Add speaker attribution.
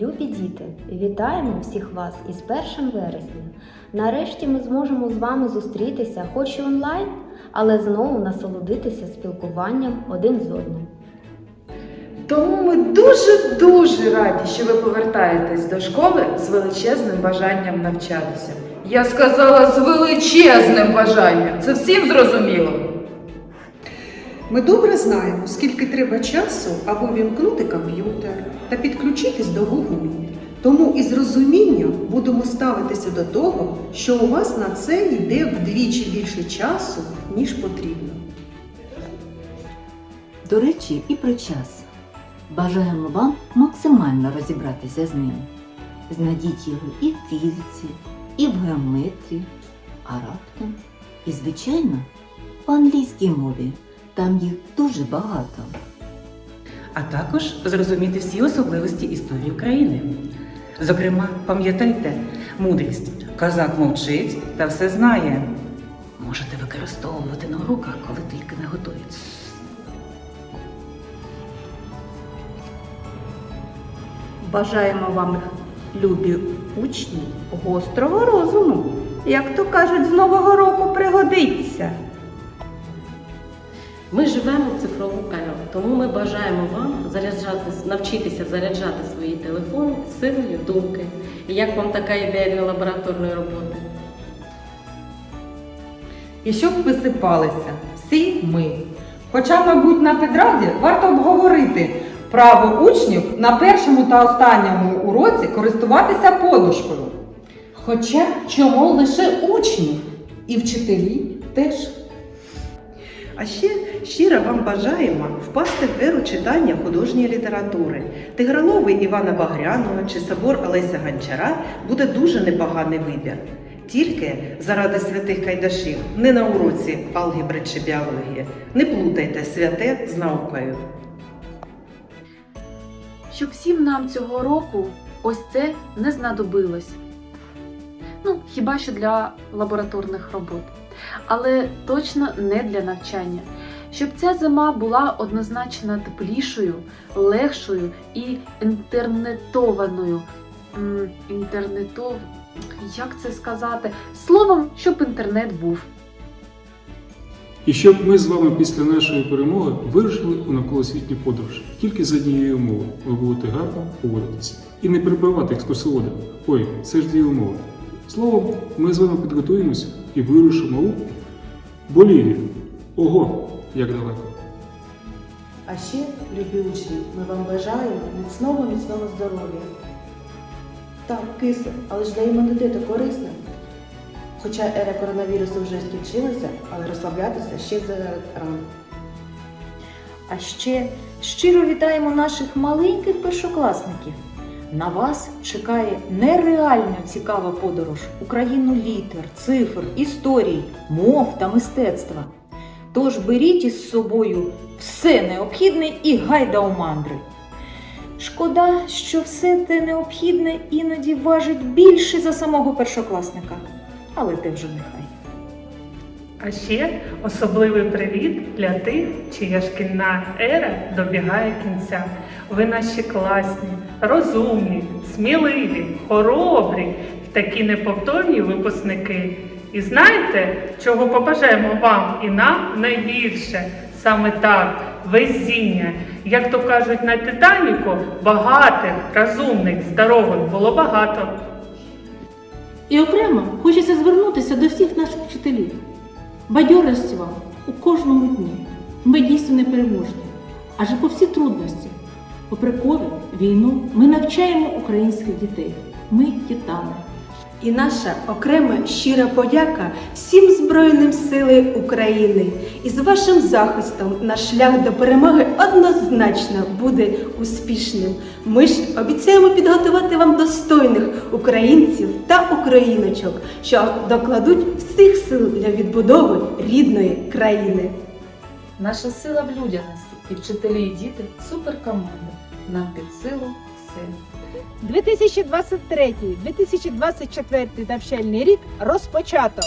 Speaker 1: Любі діти, вітаємо всіх вас із 1 вересня. Нарешті ми зможемо з вами зустрітися, хоч і онлайн, але знову насолодитися спілкуванням один з одним.
Speaker 2: Тому ми дуже-дуже раді, що ви повертаєтесь до школи з величезним бажанням навчатися. Я сказала з величезним бажанням. Це всім зрозуміло.
Speaker 3: Ми добре знаємо, скільки треба часу, аби вімкнути комп'ютер та підключитись до Google. Тому із розумінням будемо ставитися до того, що у вас на це йде вдвічі більше часу, ніж потрібно.
Speaker 4: До речі, і про час. Бажаємо вам максимально розібратися з ним. Знайдіть його і в фізиці, і в геометрії, а раптом, і, звичайно, в англійській мові. Там їх дуже багато.
Speaker 5: а також зрозуміти всі особливості історії України. Зокрема, пам'ятайте мудрість козак мовчить та все знає. Можете використовувати на уроках, коли тільки не готові.
Speaker 6: Бажаємо вам, любі учні, гострого розуму. Як то кажуть, з Нового року пригодиться.
Speaker 7: Ми живемо в цифрову еру, тому ми бажаємо вам заряджати, навчитися заряджати свої телефони силою думки. І як вам така ідея для лабораторної роботи?
Speaker 8: і щоб висипалися всі ми. Хоча, мабуть, на педраді варто обговорити право учнів на першому та останньому уроці користуватися подушкою.
Speaker 9: Хоча чому лише учні і вчителі теж.
Speaker 10: А ще щиро вам бажаємо впасти в еру читання художньої літератури. Тиграновий Івана Багряного чи собор Олеся Гончара буде дуже непоганий вибір. Тільки заради святих кайдашів, не на уроці алгебри чи біології. Не плутайте святе з наукою.
Speaker 11: щоб всім нам цього року ось це не знадобилось. Ну, хіба що для лабораторних робот, але точно не для навчання. Щоб ця зима була однозначно теплішою, легшою і інтернетованою. Інтернетов. Як це сказати? Словом, щоб інтернет був.
Speaker 12: І щоб ми з вами після нашої перемоги вирушили у навколосвітню подорож. Тільки за однієї умови ви будете гарно поводитися. І не перебивати екскурсовода. Ой, це ж дві умови. Словом, ми з вами підготуємося і вирушимо у Болівію. Ого, як далеко.
Speaker 9: А ще, любі ми вам бажаємо міцного міцного здоров'я. Так, кисло, але ж для імунітету корисно. Хоча ера коронавірусу вже скінчилася, але розслаблятися ще зарано.
Speaker 13: А ще щиро вітаємо наших маленьких першокласників. На вас чекає нереально цікава подорож у країну літер, цифр, історій, мов та мистецтва. Тож беріть із собою все необхідне і гайда у мандри. Шкода, що все те необхідне іноді важить більше за самого першокласника, але те вже нехай.
Speaker 14: А ще особливий привіт для тих, чия шкільна ера добігає кінця. Ви наші класні, розумні, сміливі, хоробрі, такі неповторні випускники. І знаєте, чого побажаємо вам і нам найбільше? Саме так, везіння. Як то кажуть на Титаніку, багатих, розумних, здорових було багато.
Speaker 9: І окремо хочеться звернутися Бадьорості вам у кожному дні. Ми дійсно непереможні. Адже по всі трудності, попри ковід, війну, ми навчаємо українських дітей. Ми титани.
Speaker 6: І наша окрема щира подяка всім Збройним сили України. І з вашим захистом наш шлях до перемоги однозначно буде успішним. Ми ж обіцяємо підготувати вам достойних українців та україночок, що докладуть всіх сил для відбудови рідної країни.
Speaker 11: Наша сила в людяності і вчителі і діти суперкоманда. Нам під силу.
Speaker 15: 2023-2024 навчальний рік розпочато.